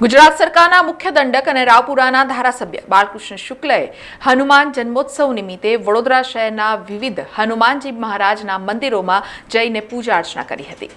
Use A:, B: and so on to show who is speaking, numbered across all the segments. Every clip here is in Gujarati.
A: ગુજરાત સરકારના મુખ્ય દંડક અને રાવપુરાના ધારાસભ્ય બાલકૃષ્ણ શુક્લએ હનુમાન જન્મોત્સવ નિમિત્તે વડોદરા શહેરના વિવિધ હનુમાનજી મહારાજના મંદિરોમાં જઈને પૂજા અર્ચના કરી હતી.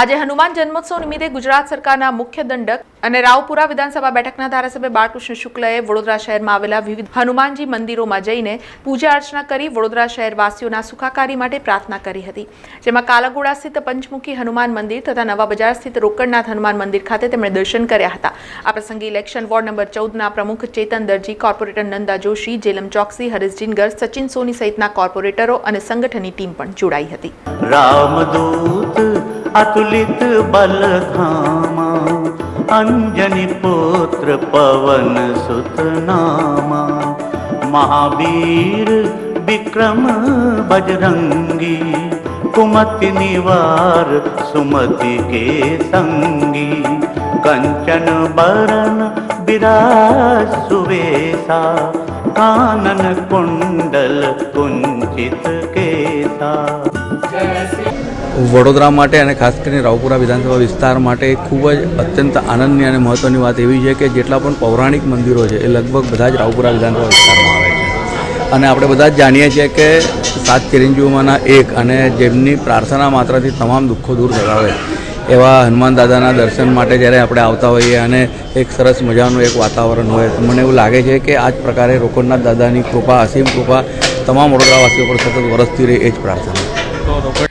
A: આજે હનુમાન જન્મોત્સવ નિમિત્તે ગુજરાત સરકારના મુખ્ય દંડક અને રાવપુરા વિધાનસભા બેઠકના ધારાસભ્ય બાળકૃષ્ણ શુક્લએ વડોદરા શહેરમાં આવેલા વિવિધ હનુમાનજી મંદિરોમાં જઈને પૂજા અર્ચના કરી વડોદરા શહેરવાસીઓના સુખાકારી માટે પ્રાર્થના કરી હતી. જેમાં કાલાગોડા સ્થિત પંચમુખી હનુમાન મંદિર તથા નવા બજાર સ્થિત રોકડનાથ હનુમાન મંદિર ખાતે તેમણે દર્શન કર્યા હતા. આ પ્રસંગે ઇલેક્શન વોર્ડ નંબર ચૌદના પ્રમુખ ચેતન દરજી, કોર્પોરેટર નંદા જોશી, જેલમ ચોકસી હરીશ જિનગર સચિન સોની સહિતના કોર્પોરેટરો અને સંગઠનની ટીમ પણ જોડાઈ હતી.
B: રામદૂત अतुलित बल धामा अंजनी पुत्र पवन सुत नामा महावीर विक्रम बजरंगी कुमति निवार सुमति के संगी कंचन बरन विराज सुवेशा कानन कुंडल कुंचित केसा
C: વડોદરા માટે અને ખાસ કરીને રાવપુરા વિધાનસભા વિસ્તાર માટે ખૂબ જ અત્યંત આનંદની અને મહત્ત્વની વાત એવી છે કે જેટલા પણ પૌરાણિક મંદિરો છે એ લગભગ બધા જ રાવપુરા વિધાનસભા વિસ્તારમાં આવે છે. અને આપણે બધા જ જાણીએ છીએ કે સાત ચિરંજીવોમાંના એક અને જેમની પ્રાર્થના માત્રથી તમામ દુઃખો દૂર કરાવે એવા હનુમાન દાદાના દર્શન માટે જ્યારે આપણે આવતા હોઈએ અને એક સરસ મજાનું એક વાતાવરણ હોય મને એવું લાગે છે કે આ જ પ્રકારે રોકડનાથ દાદાની કૃપા, અસીમ કૃપા તમામ વડોદરાવાસીઓ પર સતત વરસતી રહે એ જ પ્રાર્થના.